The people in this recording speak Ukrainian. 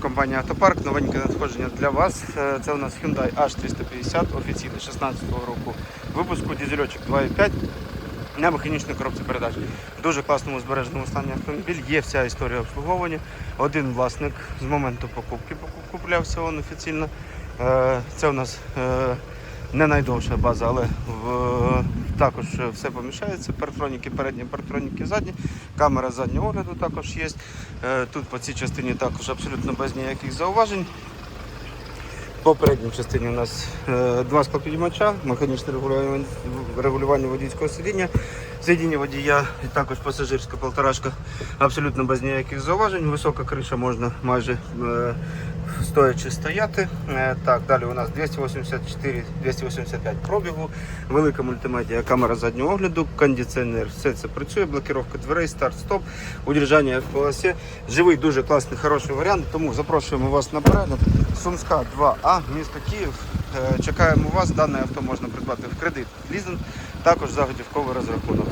компанія Автопарк. Новеньке надходження для вас. Е, Це у нас Hyundai H350, офіційний 16-го року випуску, дізельочок 2.5 на механічній коробці передач. В дуже класному збереженому стані автомобіль. Є вся історія обслуговування. Один власник з моменту покупки поку- куплявся він офіційно. Е, Це у нас е, не найдовша база, але в, також все поміщається. Партроніки передні, партроніки задні, камера заднього огляду також є. Е, Тут по цій частині також абсолютно без ніяких зауважень. По передній частині у нас е, два склопідіймача, механічне регулювання, водійського сидіння, сидіння водія і також пасажирська полторашка абсолютно без ніяких зауважень. Висока криша можна майже е, стоячи стояти. Е, так, далі у нас 284-285 пробігу, велика мультимедіа, камера заднього огляду, кондиціонер, все це працює, блокировка дверей, старт, стоп, удержання в полосі. Живий, дуже класний, хороший варіант, тому запрошуємо вас на перегляд. Сумська 2А, місто Київ. Е, Чекаємо вас. Дане авто можна придбати в кредит, лізинг, також за розрахунок.